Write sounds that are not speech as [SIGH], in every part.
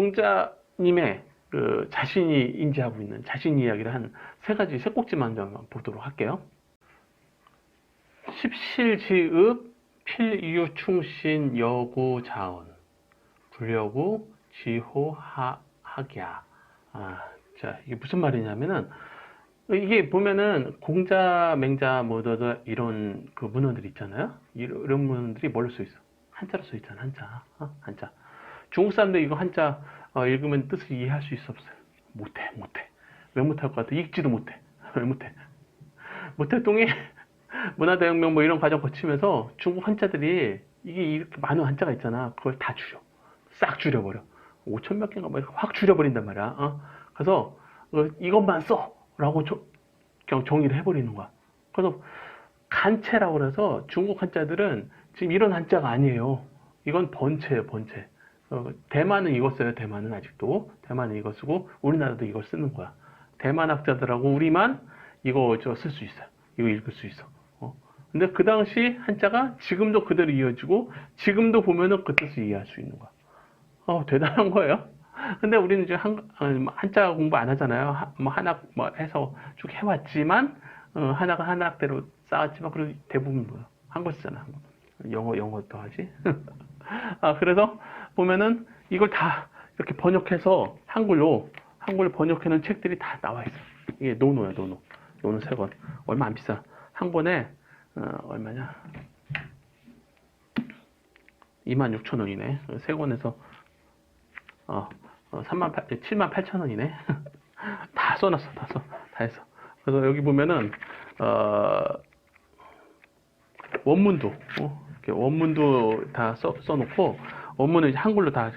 공자님의 그 자신이 인지하고 있는 자신 이야기를 한 세 가지 세 꼭지만 좀 보도록 할게요. 십실지읍 필유충신 여구 자언 불여구 지호하학야 아, 자 이게 무슨 말이냐면은 이게 보면은 공자 맹자 뭐더 이런 그 문헌들 있잖아요. 이런 문헌들이 뭘로 써 있어? 한자로 써 있잖아 한자 어? 한자. 중국 사람들 이거 한자 어, 읽으면 뜻을 이해할 수 있어 없어요? 못해 못해 왜 못할 것 같아? 읽지도 못해 [LAUGHS] 왜 못해? 모태똥이 [LAUGHS] 문화대혁명 뭐 이런 과정 거치면서 중국 한자들이 이게 이렇게 많은 한자가 있잖아. 그걸 다 줄여. 싹 줄여버려. 5천 몇 개인가 뭐확 줄여버린단 말이야. 어? 그래서 어, 이것만 써! 라고 저- 그냥 정의를 해버리는 거야. 그래서 간체라고 그래서 중국 한자들은 지금 이런 한자가 아니에요. 이건 번체예요, 번체. 어, 대만은 이거 써요, 대만은 아직도. 대만은 이거 쓰고 우리나라도 이걸 쓰는 거야. 대만 학자들하고 우리만 이거 저 쓸 수 있어요. 이거 읽을 수 있어. 어. 근데 그 당시 한자가 지금도 그대로 이어지고 지금도 보면은 그 뜻을 이해할 수 있는 거야. 어, 대단한 거예요. 근데 우리는 이제 한, 어, 한자 공부 안 하잖아요. 하, 뭐 한학 뭐 해서 쭉 해왔지만 어, 하나가 한학대로 쌓았지만 그래도 대부분 뭐야 한거 쓰잖아. 영어 영어도 하지. [LAUGHS] 아 그래서 보면은 이걸 다 이렇게 번역해서 한글로 한글 번역해놓은 책들이 다 나와 있어. 이게 노노야 노노. 노노 세 권. 얼마 안 비싸. 한 권에 어, 얼마냐? 26,000원이네. 세 권에서 어, 어 3만 8, 7만 8천 원이네. [LAUGHS] 다 써놨어, 다 써, 다 했어. 그래서 여기 보면은 어, 원문도 어, 이렇게 원문도 다 써, 써놓고 이제 한글로 다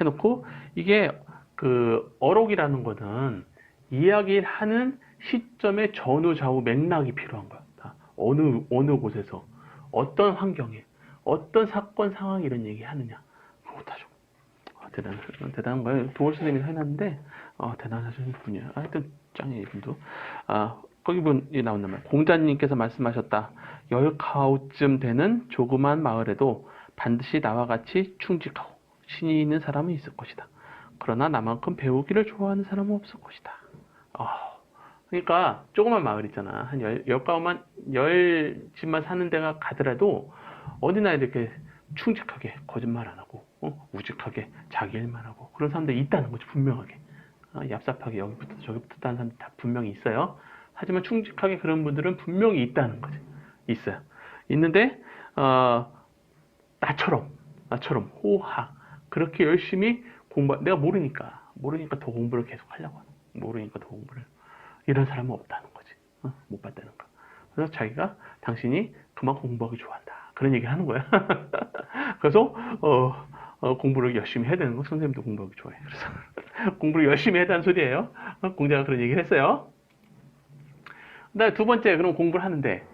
해놓고 이게 그 어록이라는 거는 이야기를 하는 시점의 전후 좌우 맥락이 필요한 거야. 다. 어느 어느 곳에서 어떤 환경에 어떤 사건 상황 이런 얘기 하느냐 줘. 아, 대단 대단한 거예요. 도월 선생님이 해놨는데 어, 대단하신 분이야. 하여튼 짱이에요 이분도. 아 거기 분이 말이야. 공자님께서 말씀하셨다. 열 가우쯤 되는 조그만 마을에도 반드시 나와 같이 충직하고 신이 있는 사람은 있을 것이다. 그러나 나만큼 배우기를 좋아하는 사람은 없을 것이다. 아, 그러니까 조그만 마을 있잖아. 한 열, 열 가구만, 열 집만 사는 데가 가더라도 어디나 이렇게 충직하게 거짓말 안 하고 어? 우직하게 자기 일만 하고 그런 사람들이 있다는 거지 분명하게 어, 얍삽하게 여기부터 저기부터 하는 사람들 다 분명히 있어요. 하지만 충직하게 그런 분들은 분명히 있다는 거지. 있어요. 있는데 어, 나처럼 나처럼 호학 그렇게 열심히 공부 내가 모르니까 모르니까 더 공부를 계속 하려고 하는. 모르니까 더 공부를. 이런 사람은 없다는 거지. 어? 못 봤다는 거. 그래서 자기가 당신이 그만큼 공부하기 좋아한다. 그런 얘기를 하는 거야. [LAUGHS] 그래서 어, 어, 공부를 열심히 해야 되는 거. 선생님도 공부하기 좋아해. 그래서 [LAUGHS] 공부를 열심히 해야 되는 소리예요. 어? 공자가 그런 얘기를 했어요. 그 다음에 두 번째 그럼 공부를 하는데 어?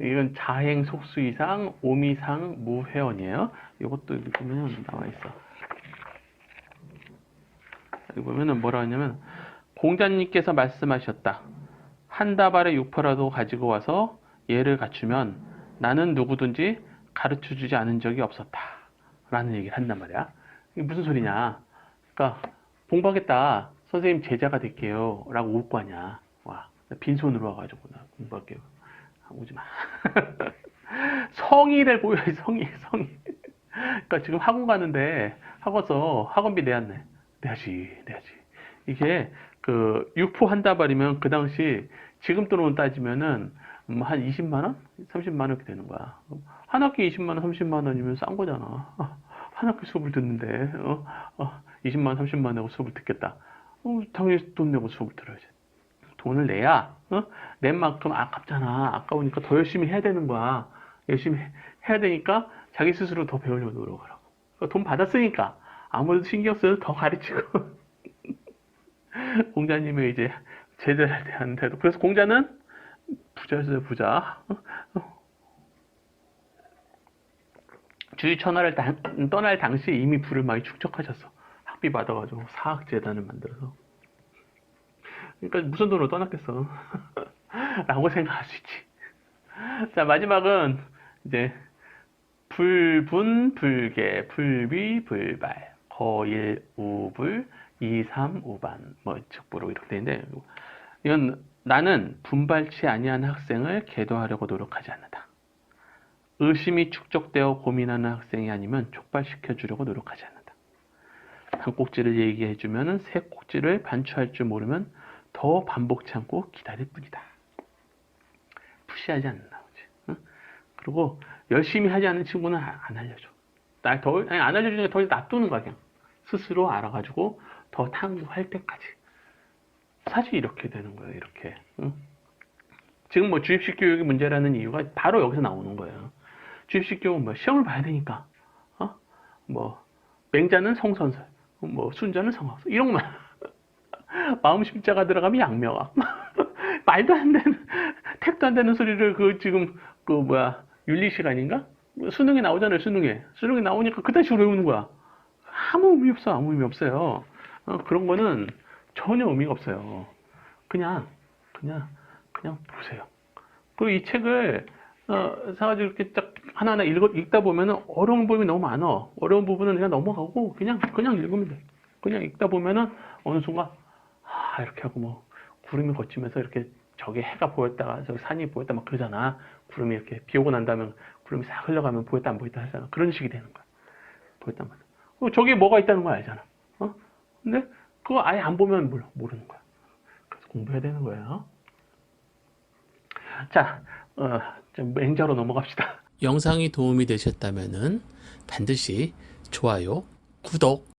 이건 자행 속수 이상 오미상 무회원이에요 이것도 여기 보면 나와 있어 여기 보면은 뭐라 하냐면 공자님께서 말씀하셨다. 한 다발의 육포라도 가지고 와서 예를 갖추면 나는 누구든지 가르쳐 주지 않은 적이 없었다. 라는 얘기를 한단 말이야. 이게 무슨 소리냐. 그러니까 공부하겠다. 선생님 제자가 될게요. 라고 올 거 아니야. 와. 빈손으로 와가지고 나 공부할게요. 아, 오지 마. [LAUGHS] 성의를 보여야지, 성의, 성의. 그러니까 지금 학원 가는데 학원서 학원비 내야네. 내야지, 내야지. 이게 그 육포 한 다발이면 그 당시 지금 돈으로 따지면은 음, 한 20만 원, 30만 원 이렇게 되는 거야. 한 학기 20만 원, 30만 원이면 싼 거잖아. [LAUGHS] 한 학기 수업을 듣는데 어, 어, 20만 원, 30만 원 내고 수업을 듣겠다. 어, 당연히 돈 내고 수업을 들어야지. 돈을 내야 어? 낸 만큼 아깝잖아. 아까우니까 더 열심히 해야 되는 거야. 열심히 해- 해야 되니까 자기 스스로 더 배우려고 노력하라고. 그러니까 돈 받았으니까 아무래도 신경 써서 더 가르치고. [LAUGHS] 공자님의 이제 제자에 대한 태도. 그래서 공자는 부자였어요, 부자. 주위 천하를 당- 떠날 당시 이미 부를 많이 축적하셨어. 학비 받아가지고 사학재단을 만들어서. 그러니까 무슨 돈으로 떠났겠어. [LAUGHS] 라고 생각할 수 있지. 자, 마지막은 이제 불분, 불계, 불비, 불발. 거일 우불 2, 3 우반 뭐 측부로 이렇게 되는데 이건 나는 분발치 아니한 학생을 계도하려고 노력하지 않는다. 의심이 축적되어 고민하는 학생이 아니면 촉발시켜 주려고 노력하지 않는다. 한 꼭지를 얘기해 주면은 세 꼭지를 반추할 줄 모르면 더 반복치 않고 기다릴 뿐이다. 푸시하지 않는다. 응? 그리고 열심히 하지 않는 친구는 아- 안 알려줘. 나 더, 아니, 안 알려주니까 더 놔두는 거야, 그냥. 스스로 알아가지고 더 탐구할 때까지. 사실 이렇게 되는 거예요, 이렇게. 응? 지금 뭐 주입식 교육의 문제라는 이유가 바로 여기서 나오는 거예요. 주입식 교육은 뭐 시험을 봐야 되니까, 어? 뭐, 맹자는 성선설, 뭐, 순자는 성악설, 이런 것만. 마음 심자가 들어가면 양명학. [LAUGHS] 말도 안 되는, 택도 안 되는 소리를 그 지금, 그 뭐야, 윤리 시간인가? 수능에 나오잖아요, 수능에. 수능에 나오니까 그딴 식으로 외우는 거야. 아무 의미 없어, 아무 의미 없어요. 어, 그런 거는 전혀 의미가 없어요. 그냥, 그냥, 그냥 보세요. 그리고 이 책을, 어, 사가지고 이렇게 딱 하나하나 읽어, 읽다 보면은 어려운 부분이 너무 많아. 어려운 부분은 그냥 넘어가고 그냥, 그냥 읽으면 돼. 그냥 읽다 보면은 어느 순간, 아, 이렇게 하고 뭐, 구름이 걷히면서 이렇게 저기 해가 보였다가 저기 산이 보였다 막 그러잖아. 구름이 이렇게 비 오고 난 다음에 구름이 싹 흘러가면 보였다 안 보였다 하잖아. 그런 식이 되는 거야. 안 보였다. 어, 저기에 뭐가 있다는 거 알잖아. 어? 근데 그거 아예 안 보면 몰라. 모르는 거야. 그래서 공부해야 되는 거예요. 자, 어, 좀 맹자로 넘어갑시다. 영상이 도움이 되셨다면 반드시 좋아요, 구독